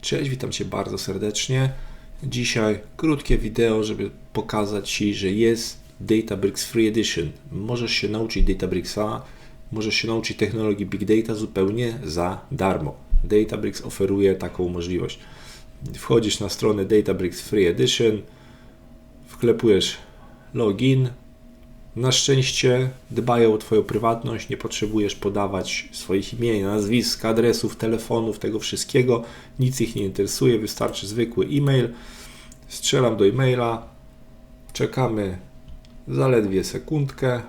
Cześć, witam Cię bardzo serdecznie. Dzisiaj krótkie wideo, żeby pokazać Ci, że jest Databricks Free Edition. Możesz się nauczyć Databricksa, możesz się nauczyć technologii Big Data zupełnie za darmo. Databricks oferuje taką możliwość. Wchodzisz na stronę Databricks Free Edition, wklepujesz login, na szczęście dbają o Twoją prywatność, nie potrzebujesz podawać swoich imion, nazwisk, adresów, telefonów, tego wszystkiego. Nic ich nie interesuje, wystarczy zwykły e-mail. Strzelam do e-maila, czekamy zaledwie sekundkę.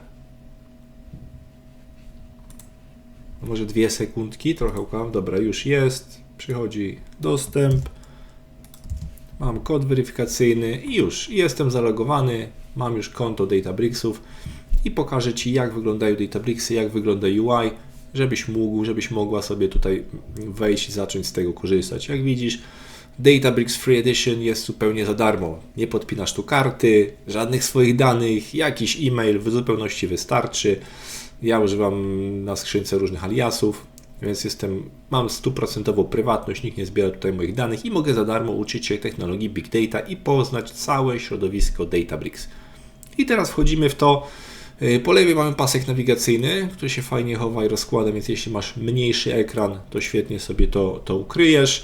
Może dwie sekundki, trochę ukłam. Dobra, już jest. Przychodzi dostęp. Mam kod weryfikacyjny i już jestem zalogowany mam już konto Databricksów i pokażę Ci, jak wyglądają Databricksy, jak wygląda UI, żebyś mógł, żebyś mogła sobie tutaj wejść i zacząć z tego korzystać. Jak widzisz, Databricks Free Edition jest zupełnie za darmo. Nie podpinasz tu karty, żadnych swoich danych, jakiś e-mail w zupełności wystarczy. Ja używam na skrzynce różnych aliasów, więc jestem, mam stuprocentową prywatność, nikt nie zbiera tutaj moich danych i mogę za darmo uczyć się technologii Big Data i poznać całe środowisko Databricks. I teraz wchodzimy w to. Y, po lewej mamy pasek nawigacyjny, który się fajnie chowa i rozkłada, więc jeśli masz mniejszy ekran, to świetnie sobie to, to ukryjesz.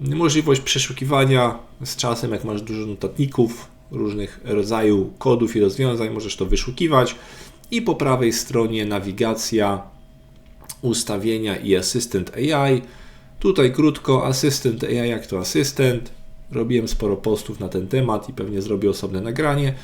Możliwość przeszukiwania z czasem, jak masz dużo notatników, różnych rodzajów kodów i rozwiązań, możesz to wyszukiwać. I po prawej stronie nawigacja, ustawienia i asystent AI. Tutaj krótko, asystent AI jak to asystent. Robiłem sporo postów na ten temat i pewnie zrobię osobne nagranie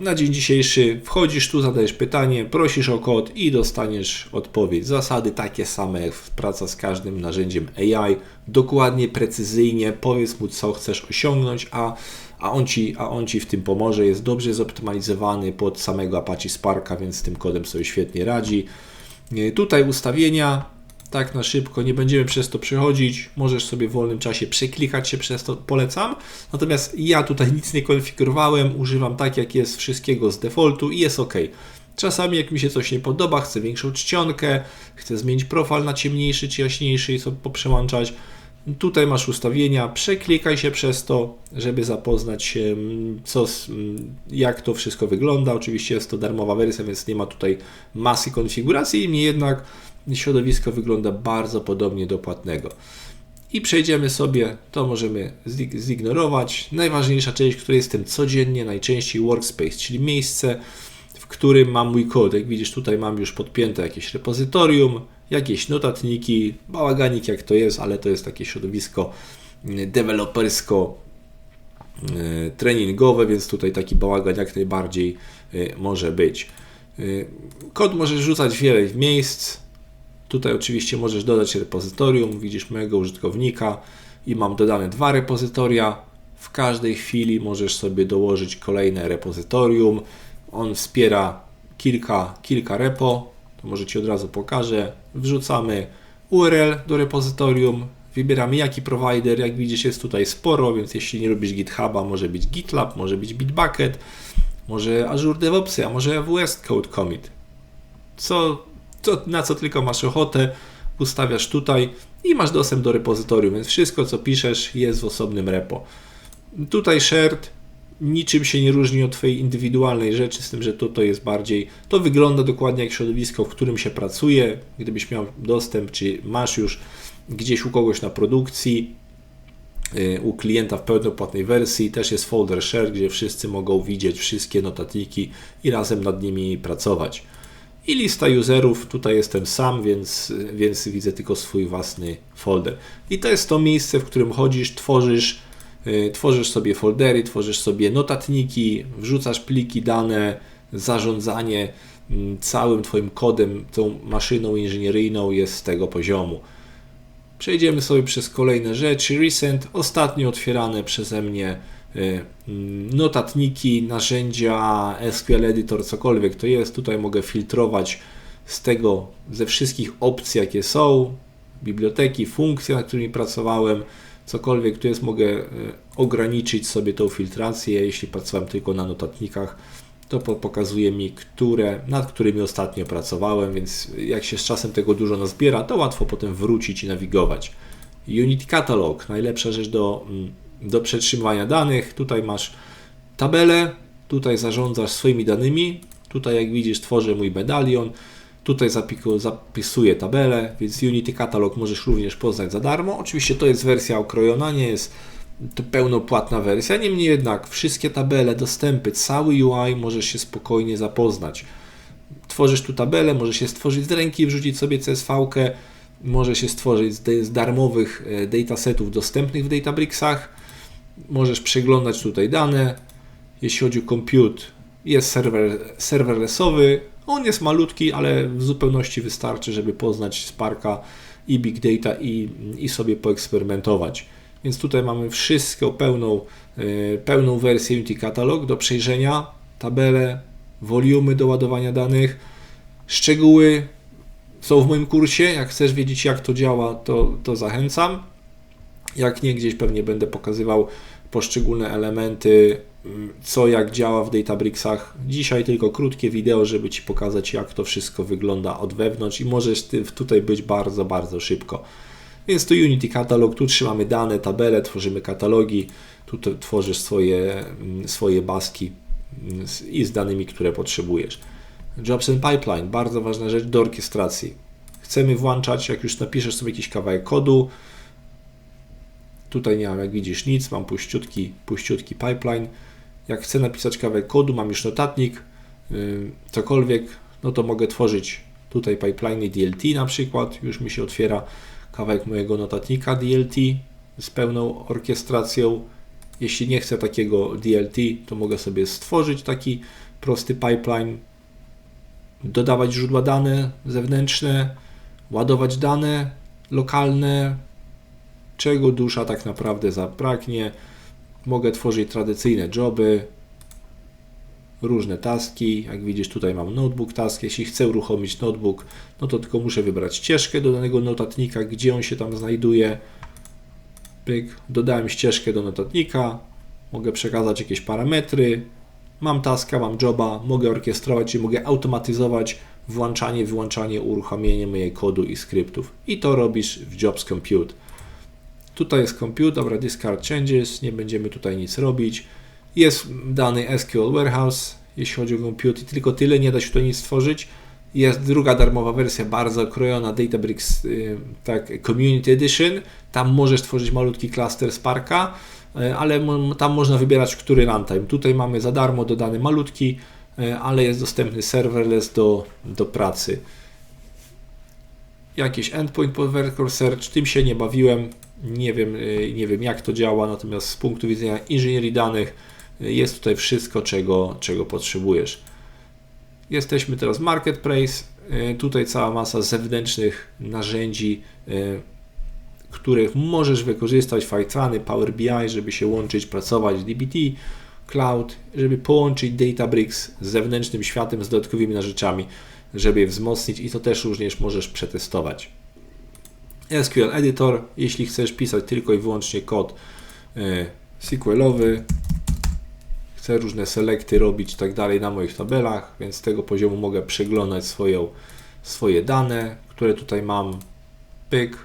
na dzień dzisiejszy wchodzisz tu, zadajesz pytanie, prosisz o kod i dostaniesz odpowiedź. Zasady takie same jak praca z każdym narzędziem AI. Dokładnie, precyzyjnie powiedz mu, co chcesz osiągnąć, a, a, on, ci, a on ci w tym pomoże. Jest dobrze zoptymalizowany pod samego Apache Sparka, więc z tym kodem sobie świetnie radzi. Tutaj ustawienia, tak na szybko, nie będziemy przez to przechodzić. Możesz sobie w wolnym czasie przeklikać się przez to, polecam. Natomiast ja tutaj nic nie konfigurowałem, używam tak jak jest wszystkiego z defaultu i jest ok. Czasami jak mi się coś nie podoba, chcę większą czcionkę, chcę zmienić profil na ciemniejszy czy jaśniejszy i sobie poprzełączać. Tutaj masz ustawienia, przeklikaj się przez to, żeby zapoznać się, mm, co, mm, jak to wszystko wygląda. Oczywiście jest to darmowa wersja, więc nie ma tutaj masy konfiguracji, niemniej jednak środowisko wygląda bardzo podobnie do płatnego. I przejdziemy sobie, to możemy zignorować. Najważniejsza część, która jestem codziennie, najczęściej workspace, czyli miejsce, w którym mam mój kod. Jak widzisz, tutaj mam już podpięte jakieś repozytorium, jakieś notatniki, bałaganik jak to jest, ale to jest takie środowisko mm, dewelopersko mm, treningowe, więc tutaj taki bałagan jak najbardziej y, może być. Y, kod możesz rzucać wiele miejsc, Tutaj oczywiście możesz dodać repozytorium, widzisz mojego użytkownika i mam dodane dwa repozytoria. W każdej chwili możesz sobie dołożyć kolejne repozytorium. On wspiera kilka, kilka repo, to może Ci od razu pokażę. Wrzucamy URL do repozytorium, wybieramy jaki provider, jak widzisz jest tutaj sporo, więc jeśli nie lubisz GitHuba, może być GitLab, może być Bitbucket, może Azure DevOpsy, a może AWS Code Commit. Co co, na co tylko masz ochotę, ustawiasz tutaj i masz dostęp do repozytorium, więc wszystko co piszesz jest w osobnym repo. Tutaj shared niczym się nie różni od Twojej indywidualnej rzeczy, z tym, że to, to jest bardziej, to wygląda dokładnie jak środowisko, w którym się pracuje. Gdybyś miał dostęp, czy masz już gdzieś u kogoś na produkcji, y, u klienta w pełnopłatnej wersji też jest folder share, gdzie wszyscy mogą widzieć wszystkie notatniki i razem nad nimi pracować. I lista userów, tutaj jestem sam, więc, więc widzę tylko swój własny folder. I to jest to miejsce, w którym chodzisz, tworzysz, yy, tworzysz sobie foldery, tworzysz sobie notatniki, wrzucasz pliki, dane, zarządzanie yy, całym Twoim kodem, tą maszyną inżynieryjną jest z tego poziomu. Przejdziemy sobie przez kolejne rzeczy. Recent, ostatnio otwierane przeze mnie Y, notatniki, narzędzia, SQL Editor, cokolwiek to jest. Tutaj mogę filtrować z tego, ze wszystkich opcji, jakie są, biblioteki, funkcje, nad którymi pracowałem, cokolwiek tu jest, mogę y, ograniczyć sobie tą filtrację. Jeśli pracowałem tylko na notatnikach, to pokazuje mi, które, nad którymi ostatnio pracowałem, więc jak się z czasem tego dużo nazbiera, to łatwo potem wrócić i nawigować. Unity Catalog, najlepsza rzecz do, mm, do przetrzymywania danych. Tutaj masz tabelę, tutaj zarządzasz swoimi danymi. Tutaj, jak widzisz, tworzę mój medalion. Tutaj zapisuję tabelę, więc Unity Catalog możesz również poznać za darmo. Oczywiście to jest wersja okrojona, nie jest to pełnopłatna wersja. Niemniej jednak wszystkie tabele, dostępy, cały UI możesz się spokojnie zapoznać. Tworzysz tu tabelę, możesz się stworzyć z ręki, wrzucić sobie CSV-kę, może się stworzyć z, z darmowych e, datasetów dostępnych w Databricksach. Możesz przeglądać tutaj dane. Jeśli chodzi o compute, jest serwer serverlessowy. On jest malutki, ale w zupełności wystarczy, żeby poznać Sparka i Big Data i, i sobie poeksperymentować. Więc tutaj mamy wszystko, pełną, e, pełną wersję Unity Catalog do przejrzenia, tabele, wolumy do ładowania danych, szczegóły są w moim kursie. Jak chcesz wiedzieć, jak to działa, to, to zachęcam. Jak nie, gdzieś pewnie będę pokazywał poszczególne elementy, mm, co jak działa w Databricksach. Dzisiaj tylko krótkie wideo, żeby Ci pokazać, jak to wszystko wygląda od wewnątrz i możesz tutaj być bardzo, bardzo szybko. Więc to Unity Catalog, tu trzymamy dane, tabele, tworzymy katalogi, tu tworzysz swoje, mm, swoje baski mm, i z danymi, które potrzebujesz. Jobs and Pipeline, bardzo ważna rzecz do orkiestracji. Chcemy włączać, jak już napiszesz sobie jakiś kawałek kodu, tutaj nie mam, jak widzisz, nic, mam puściutki, puściutki pipeline. Jak chcę napisać kawałek kodu, mam już notatnik, yy, cokolwiek, no to mogę tworzyć tutaj pipeline DLT na przykład, już mi się otwiera kawałek mojego notatnika DLT z pełną orkiestracją. Jeśli nie chcę takiego DLT, to mogę sobie stworzyć taki prosty pipeline, dodawać źródła dane zewnętrzne, ładować dane lokalne, czego dusza tak naprawdę zabraknie. Mogę tworzyć tradycyjne joby, różne taski. Jak widzisz, tutaj mam notebook task. Jeśli chcę uruchomić notebook, no to tylko muszę wybrać ścieżkę do danego notatnika, gdzie on się tam znajduje. Pyk, dodałem ścieżkę do notatnika, mogę przekazać jakieś parametry. Mam taska, mam joba, mogę orkiestrować i mogę automatyzować włączanie, wyłączanie, uruchamianie mojej kodu i skryptów. I to robisz w Jobs Compute. Tutaj jest compute, dobra, discard changes, nie będziemy tutaj nic robić. Jest dany SQL Warehouse, jeśli chodzi o compute, tylko tyle, nie da się tutaj nic stworzyć. Jest druga darmowa wersja, bardzo okrojona, Databricks y, tak, Community Edition. Tam możesz tworzyć malutki klaster Sparka, y, ale tam można wybierać, który runtime. Tutaj mamy za darmo dodany malutki, y, ale jest dostępny serverless do, do pracy. Jakiś endpoint pod Vector Search, tym się nie bawiłem, nie wiem, nie wiem jak to działa, natomiast z punktu widzenia inżynierii danych jest tutaj wszystko, czego, czego potrzebujesz. Jesteśmy teraz Marketplace. E, tutaj cała masa zewnętrznych narzędzi, których możesz wykorzystać, Fivetruny, Power BI, żeby się łączyć, pracować DBT, Cloud, żeby połączyć Databricks z zewnętrznym światem, z dodatkowymi narzędziami, żeby je wzmocnić i to też również możesz przetestować. SQL Editor, jeśli chcesz pisać tylko i wyłącznie kod e, SQL-owy, chcę różne selekty robić i tak dalej na moich tabelach, więc z tego poziomu mogę przeglądać swoją, swoje dane, które tutaj mam. Pyk.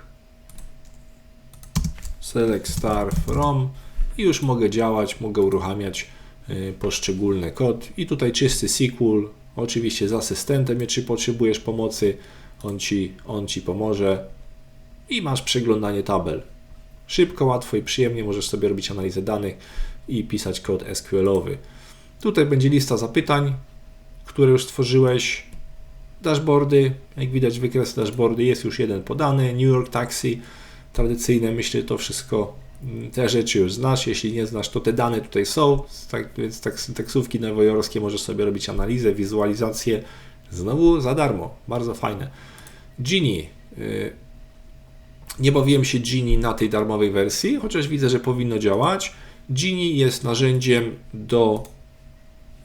Select star from i już mogę działać, mogę uruchamiać y, poszczególny kod. I tutaj czysty SQL, oczywiście z asystentem, czy potrzebujesz pomocy, on ci, on ci pomoże i masz przeglądanie tabel. Szybko, łatwo i przyjemnie możesz sobie robić analizę danych i pisać kod SQL-owy. Tutaj będzie lista zapytań, które już stworzyłeś. Dashboardy, jak widać wykres dashboardy jest już jeden podany. New York Taxi, tradycyjne, myślę, to wszystko, mm, te rzeczy już znasz. Jeśli nie znasz, to te dane tutaj są, tak, więc taksówki nowojorskie możesz sobie robić analizę, wizualizację. Znowu za darmo, bardzo fajne. Genie. Nie bawiłem się Genie na tej darmowej wersji, chociaż widzę, że powinno działać. Genie jest narzędziem do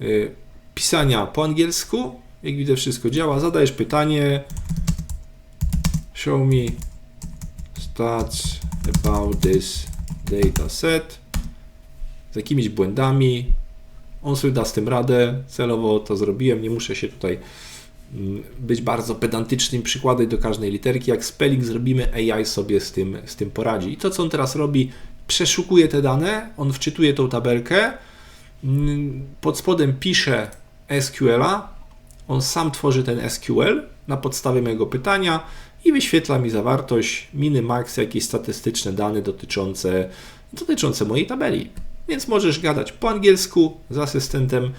y, pisania po angielsku. Jak widzę, wszystko działa. Zadajesz pytanie. Show me stats about this dataset z jakimiś błędami. On sobie da z tym radę. Celowo to zrobiłem. Nie muszę się tutaj być bardzo pedantycznym, przykładać do każdej literki. Jak spelling zrobimy, AI sobie z tym, z tym poradzi. I to, co on teraz robi, przeszukuje te dane, on wczytuje tą tabelkę, mm, pod spodem pisze SQL-a, on sam tworzy ten SQL na podstawie mojego pytania i wyświetla mi zawartość miny max, jakieś statystyczne dane dotyczące, dotyczące mojej tabeli. Więc możesz gadać po angielsku z asystentem mm,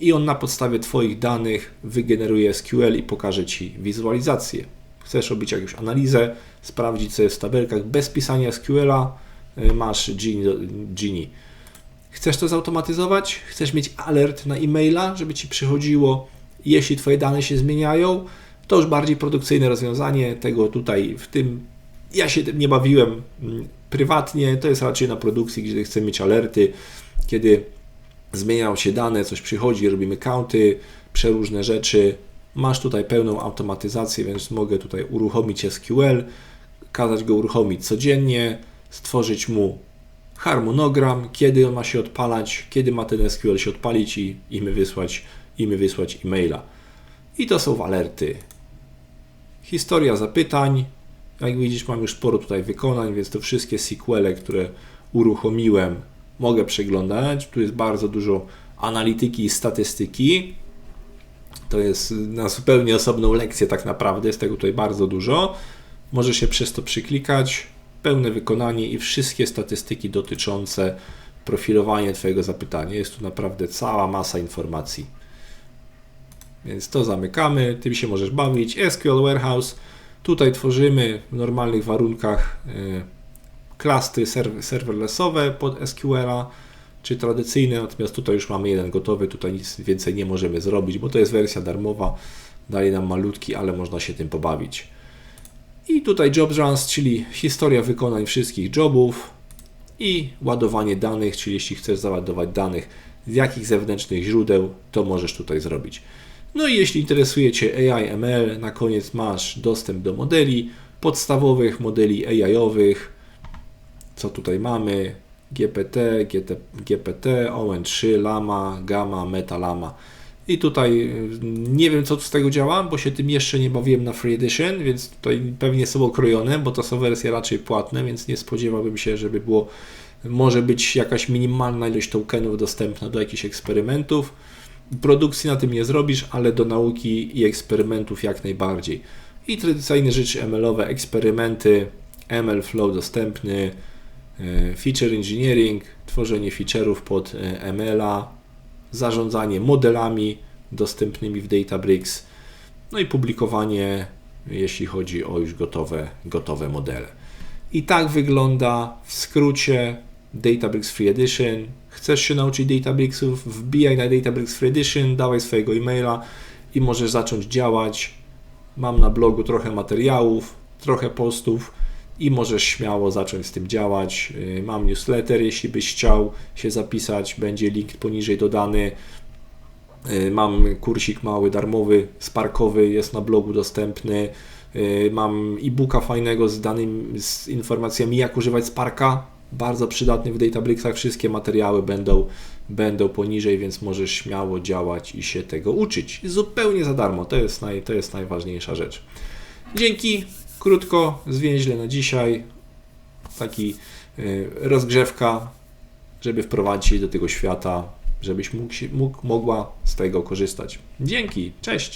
i on na podstawie Twoich danych wygeneruje SQL i pokaże Ci wizualizację. Chcesz robić jakąś analizę, sprawdzić co jest w tabelkach bez pisania SQL-a, y, masz Genie. Chcesz to zautomatyzować? Chcesz mieć alert na e-maila, żeby Ci przychodziło, jeśli Twoje dane się zmieniają? To już bardziej produkcyjne rozwiązanie. Tego tutaj w tym ja się tym nie bawiłem mm, prywatnie. To jest raczej na produkcji, gdzie chcę mieć alerty, kiedy zmieniają się dane, coś przychodzi, robimy county, przeróżne rzeczy. Masz tutaj pełną automatyzację, więc mogę tutaj uruchomić SQL, kazać go uruchomić codziennie, stworzyć mu harmonogram, kiedy on ma się odpalać, kiedy ma ten SQL się odpalić i, i my wysłać, i my wysłać e-maila. I to są alerty. Historia zapytań. Jak widzisz, mam już sporo tutaj wykonań, więc to wszystkie SQL, które uruchomiłem, mogę przeglądać. Tu jest bardzo dużo analityki i statystyki. To jest na zupełnie osobną lekcję, tak naprawdę. Jest tego tutaj bardzo dużo. Możesz się przez to przyklikać. Pełne wykonanie i wszystkie statystyki dotyczące profilowania Twojego zapytania. Jest tu naprawdę cała masa informacji. Więc to zamykamy, tym się możesz bawić. SQL Warehouse, tutaj tworzymy w normalnych warunkach y, klasy serw- serverlessowe pod SQL-a, czy tradycyjne, natomiast tutaj już mamy jeden gotowy, tutaj nic więcej nie możemy zrobić, bo to jest wersja darmowa, daje nam malutki, ale można się tym pobawić. I tutaj Job Runs, czyli historia wykonań wszystkich jobów i ładowanie danych, czyli jeśli chcesz załadować danych z jakich zewnętrznych źródeł, to możesz tutaj zrobić. No i jeśli interesuje Cię AI, ML, na koniec masz dostęp do modeli, podstawowych modeli AI-owych. Co tutaj mamy? GPT, GT, GPT, ON3, Lama, Gamma, Meta Lama. I tutaj y, nie wiem, co z tego działa, bo się tym jeszcze nie bawiłem na Free Edition, więc tutaj pewnie są okrojone, bo to są wersje raczej płatne, więc nie spodziewałbym się, żeby było, może być jakaś minimalna ilość tokenów dostępna do jakichś eksperymentów. Produkcji na tym nie zrobisz, ale do nauki i eksperymentów jak najbardziej. I tradycyjne rzeczy ML-owe, eksperymenty, ML Flow dostępny, feature engineering, tworzenie feature'ów pod e, ML-a, zarządzanie modelami dostępnymi w Databricks, no i publikowanie, jeśli chodzi o już gotowe, gotowe modele. I tak wygląda w skrócie Databricks Free Edition. Chcesz się nauczyć Databricksów? Wbijaj na Databricks Free Edition, dawaj swojego e-maila i możesz zacząć działać. Mam na blogu trochę materiałów, trochę postów i możesz śmiało zacząć z tym działać. Yy, Mam newsletter, jeśli byś chciał się zapisać, będzie link poniżej dodany. Yy, Mam kursik mały, darmowy, sparkowy, jest na blogu dostępny. Yy, Mam e-booka fajnego z danymi, z informacjami, jak używać Sparka. Bardzo przydatny w Databricksach. Wszystkie materiały będą, będą poniżej, więc możesz śmiało działać i się tego uczyć. Zupełnie za darmo. To jest, naj, to jest najważniejsza rzecz. Dzięki. Krótko, zwięźle na dzisiaj. Taki y, rozgrzewka, żeby wprowadzić do tego świata, żebyś mógł, mógł, mogła z tego korzystać. Dzięki. Cześć.